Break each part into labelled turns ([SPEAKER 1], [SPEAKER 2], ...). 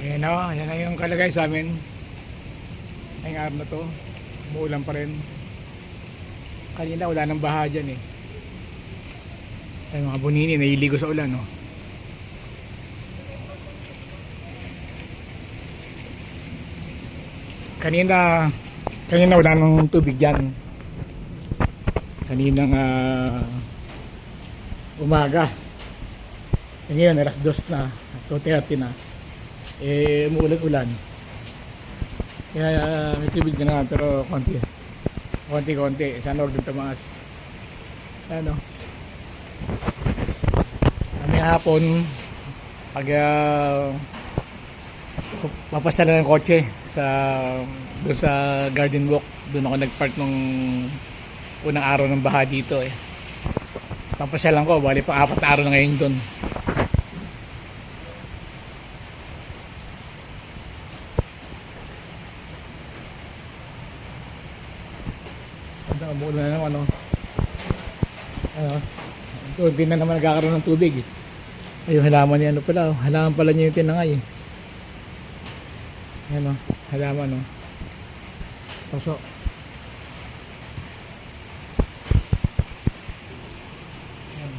[SPEAKER 1] Ayan o, ayan na yung kalagay sa amin. Ngayong araw na to, umuulan pa rin. Kanina wala nang baha dyan eh. Ay mga bunini, nahiligo sa ulan no. Kanina, kanina wala nang tubig dyan. Kaninang ah, umaga. Eh, ngayon, alas dos na, 2.30 na eh umuulan-ulan. Kaya uh, may tubig na naman pero konti. Konti-konti sana huwag tumaas ano? Kami hapon pag uh, papasala ng kotse sa doon sa garden walk doon ako nagpark nung unang araw ng baha dito eh. Papasyalan ko bali pang apat na araw na ngayon doon Ang umuulan na naman, ano. Ano, ito, hindi na naman nagkakaroon ng tubig. eh. Ayun, halaman niya, ano pala, oh. halaman pala niya yung tinangay. Eh. Ayan, oh, halaman, oh. Paso. Ayan.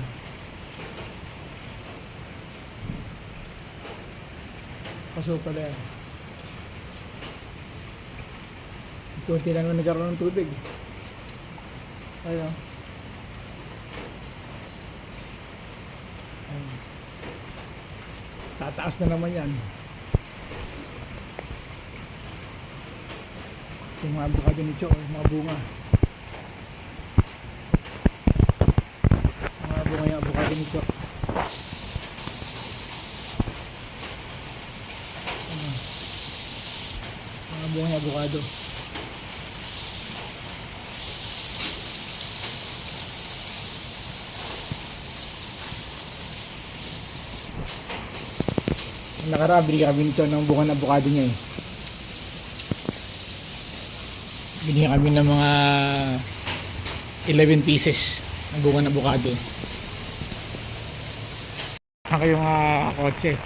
[SPEAKER 1] Paso pala yan. Na naman nagkaroon ng tubig. Ayun. Tataas na naman yan. Yung mga bukado ni Cho, yung mga bunga. Yung Mga bunga yung abukado ni Cho. Ayun. Mga bunga yung abukado. Nakaraan, binigyan kami ni Cho ng bunga ng avocado niya eh. Binigyan kami ng mga 11 pieces ng bunga ng avocado. Ako yung uh, kotse.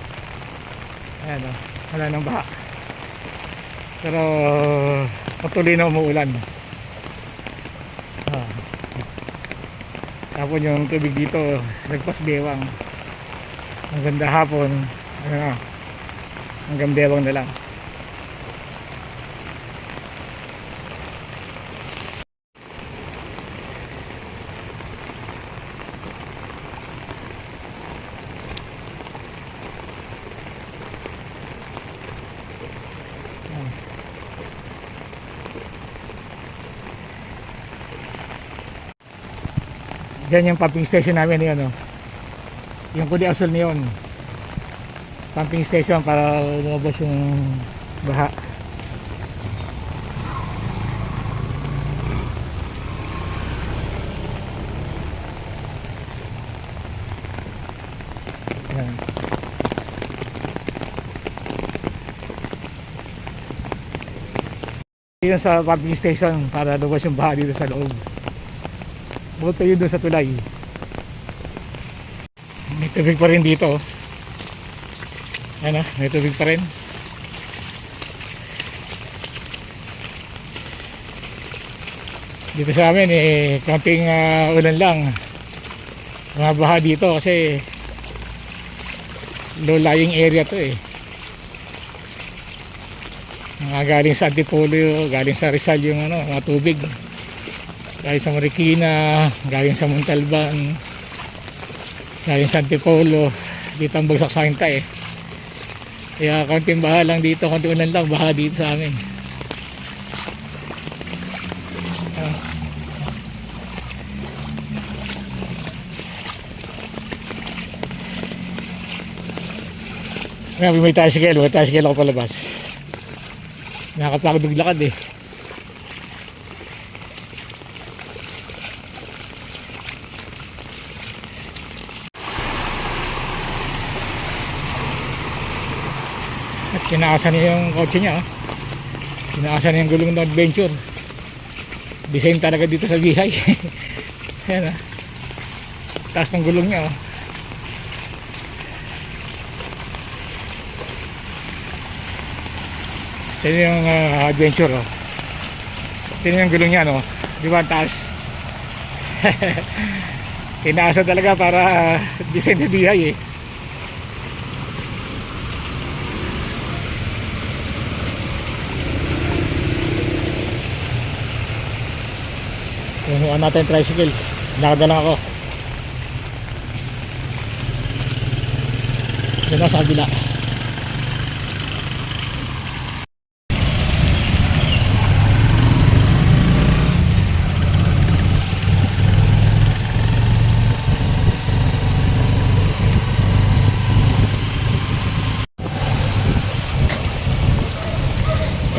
[SPEAKER 1] Ayan o, wala nang baha. Pero patuloy na umuulan. Ah. Tapos yung tubig dito, nagpas bewang. Ang ganda hapon, ano na, hanggang bewang na lang. Diyan yung pumping station namin yun, no? Yung kuli asol na yun. Pumping station para lumabas yung baha. Yan. Yun sa pumping station para lumabas yung baha dito sa loob. Bukod pa yun doon sa tulay. May tubig pa rin dito. Oh. Ano, may tubig pa rin. Dito sa amin eh, kaunting ah, ulan lang. Mga baha dito kasi low lying area to eh. Mga galing sa Antipolo, galing sa Rizal yung ano, mga tubig. Galing sa Marikina, galing sa Montalban, galing sa Antipolo. Dito ang bagsak sa akin tayo eh. Kaya konting baha lang dito, konting ulan lang, baha dito sa amin. Ah. Ngayon, may tricycle, may tricycle ako palabas. Nakakapagod maglakad eh. At kinakasan niya yung kotse niya. oh. Niya yung gulong ng adventure. Design talaga dito sa bihay. Ayan ah. Taas ng gulong niya oh. Ito yung ah, adventure oh. Ito yung gulong niya no. Di ba taas? Tinaasa talaga para uh, design na DI eh. Ano natin tricycle. Nakada lang ako. Yan na sa kabila.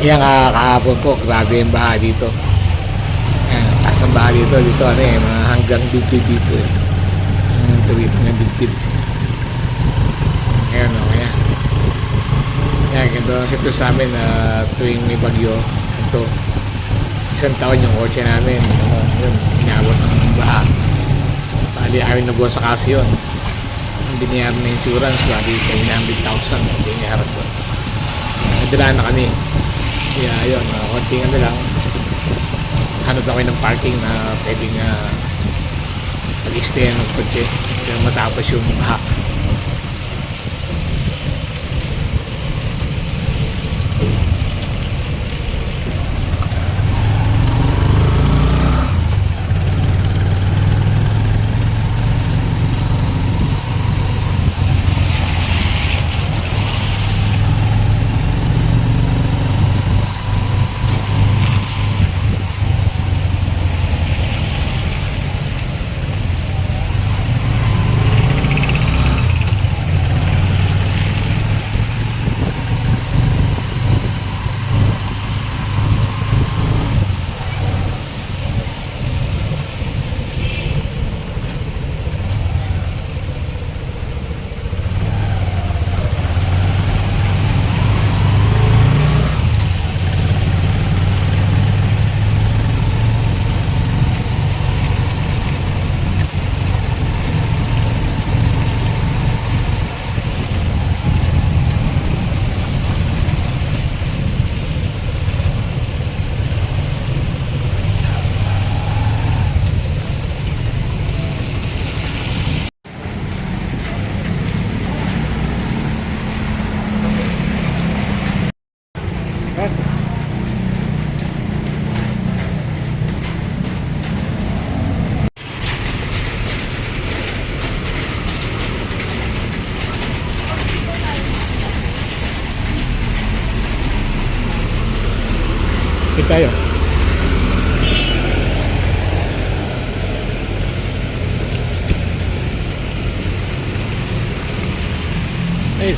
[SPEAKER 1] Yan ka kahapon po, grabe yung baha dito. Yan, taas ang baha dito, ano eh, mga hanggang dibdib dito eh. Ang tawid ng dibdib. Ayan o, kaya. Yan, ganito ang sitwasyon sa amin na tuwing may bagyo. Ito, isang taon yung kotse namin. Ano, yun, inabot ng baha. Bali, amin na buwan sa kasi yun. Ang binayaran na insurance, bali 700,000 ang binayaran doon. Nadala na kami. Kaya yun, uh, konting ano lang. Hanap ako ng parking na pwedeng uh, mag-extend ng kotse. Matapos yung baha. Yan. Kita tayo. Ay.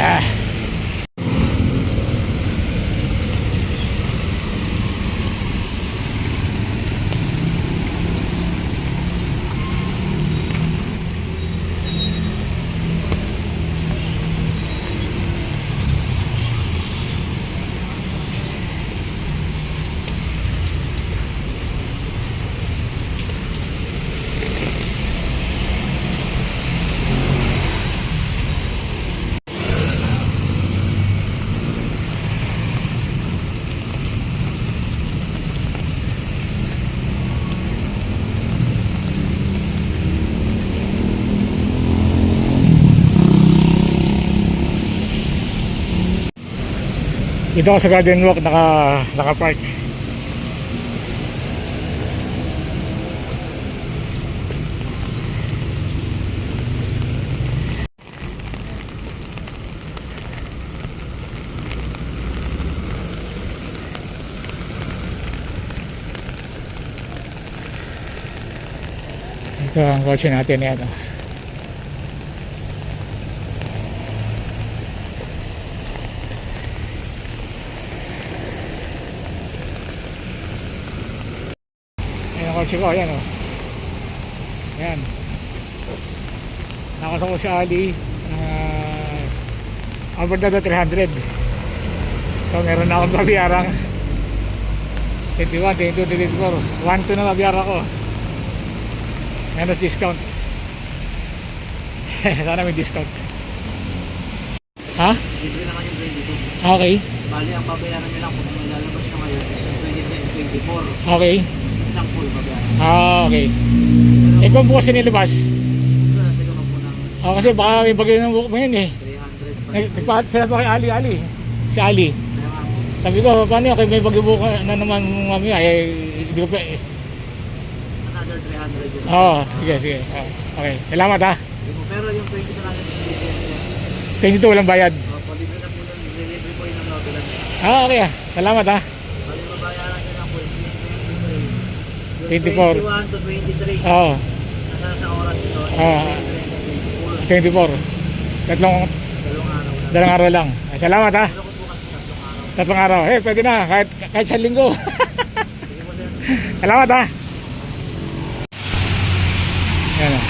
[SPEAKER 1] Ah. Dito ako sa Garden Walk naka naka-park. Ito ang kotse natin yan. oh. Kotse ko, ayan o. Ayan. Nakasok ko si Ali. Uh, Abordado 300. So meron na akong babiyarang 21, 22, 24. 1, 2 na babiyara ko. Menos discount. Sana may discount. Ha?
[SPEAKER 2] Libre naman yung grade dito.
[SPEAKER 1] Okay.
[SPEAKER 2] Bali, ang babayaran nyo lang kung lalabas nyo ngayon is yung 23 and 24.
[SPEAKER 1] Okay.
[SPEAKER 2] Yun lang po yung babayaran.
[SPEAKER 1] Ah, okay. Eh kung bukas ka nilabas,
[SPEAKER 2] siguro po ng
[SPEAKER 1] oh, kasi baka may bagay ng buhok mo yun eh.
[SPEAKER 2] 300 pa.
[SPEAKER 1] Nag- Nagpahat sila pa kay Ali, Ali. Si Ali.
[SPEAKER 2] Kaya nga po,
[SPEAKER 1] Sabi ko, paano yun? Kaya may bagay buhok na naman mamaya eh. Hindi ko pa eh.
[SPEAKER 2] another 300 yun.
[SPEAKER 1] Oo, sige, sige. Ah, okay. Salamat ha.
[SPEAKER 2] Yun po. Pero yung 20 na lang is libre.
[SPEAKER 1] Tingin ito walang bayad.
[SPEAKER 2] Opo, libre na po nun. Libre po yun ng Noveland.
[SPEAKER 1] Ah, okay ah. Salamat ha.
[SPEAKER 2] Bali, babayaran nyo lang po is yung 23.
[SPEAKER 1] 24.
[SPEAKER 2] Yung 21 to 23.
[SPEAKER 1] Oo,
[SPEAKER 2] Nasa sa oras ito.
[SPEAKER 1] Ah.
[SPEAKER 2] 23
[SPEAKER 1] 24. Tatlong,
[SPEAKER 2] Dalawang araw na.
[SPEAKER 1] dalawang araw lang. Ah, Salamat ha.
[SPEAKER 2] Tatlong araw.
[SPEAKER 1] Eh, pwede na. Kahit, kahit sa linggo. Salamat ha. Yan ah.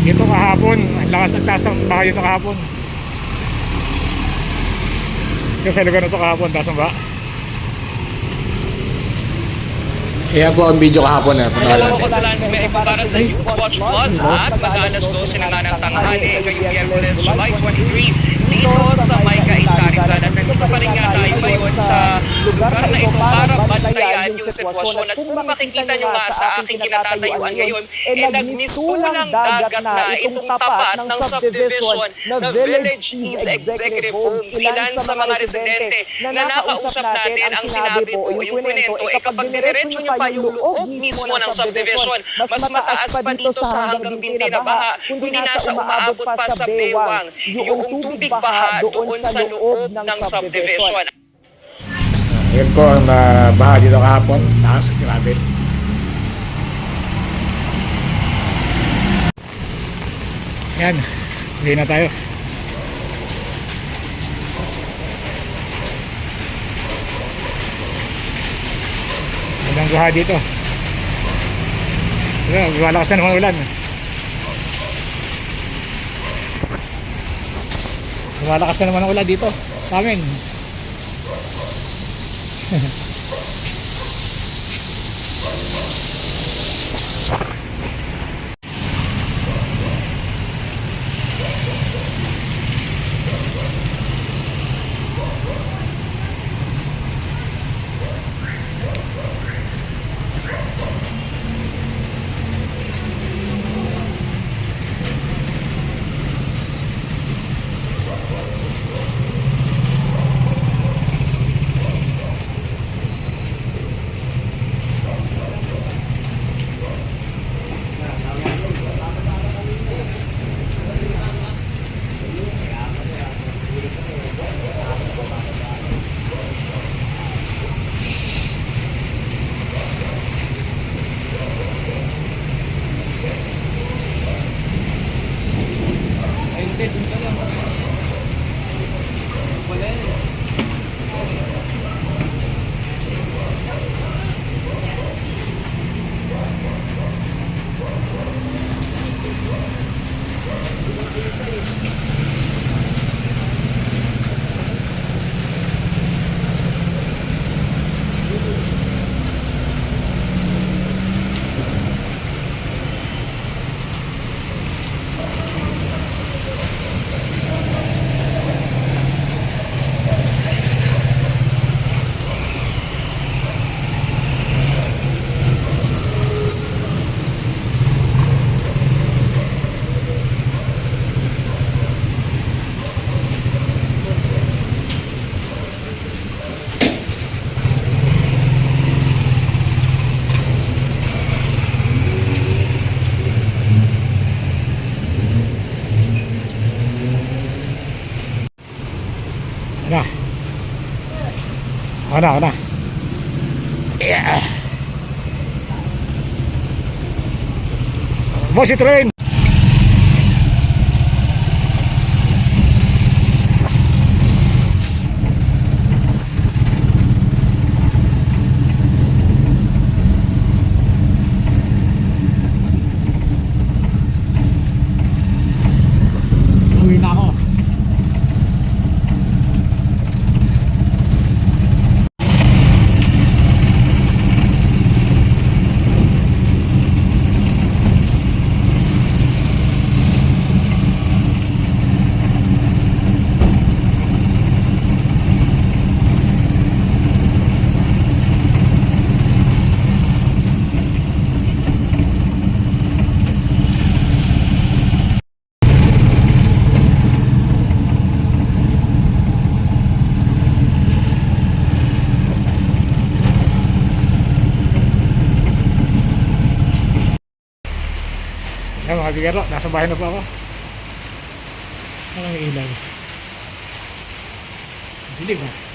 [SPEAKER 1] Dito kahapon, ang lakas ng taas ng bahay dito kahapon. Kasi lugar na ito kahapon, taas ng ba? Kaya po ang video kahapon eh.
[SPEAKER 3] Dalawang ko sa Landsberg para sa News Watch Plus at mag-alas 12 na nga ng tanghali ngayong Miyerkules, July 23 dito sa May Kaintarizan at nandito pa rin nga tayo ngayon sa lugar na ito para bantayan yung sitwasyon. At kung makikita nyo nga sa aking kinatatayuan ngayon eh nagmisulang dagat na itong tapat ng subdivision na Village East Executive Homes ilan sa mga residente na nakausap natin ang sinabi po yung kwento eh kapag diniretso nyo pa yung loob mismo ng subdivision mas mataas pa dito sa hanggang binti na baha kundi nasa umaabot pa sa bewang yung tubig baha doon sa loob ng subdivision
[SPEAKER 1] Yan po ang uh, baha dito kahapon. Taas, grabe. Yan, hindi na tayo. Baha dito. Lumalakas na naman ulan. Lumalakas na naman ang ulan dito. Sa amin. けるんだよ。Na. Ako na, ako na. Yeah. Boss, ito rin. Mga bigaro, nasa bahay na po ako. Walang ilaw. Dilig ah.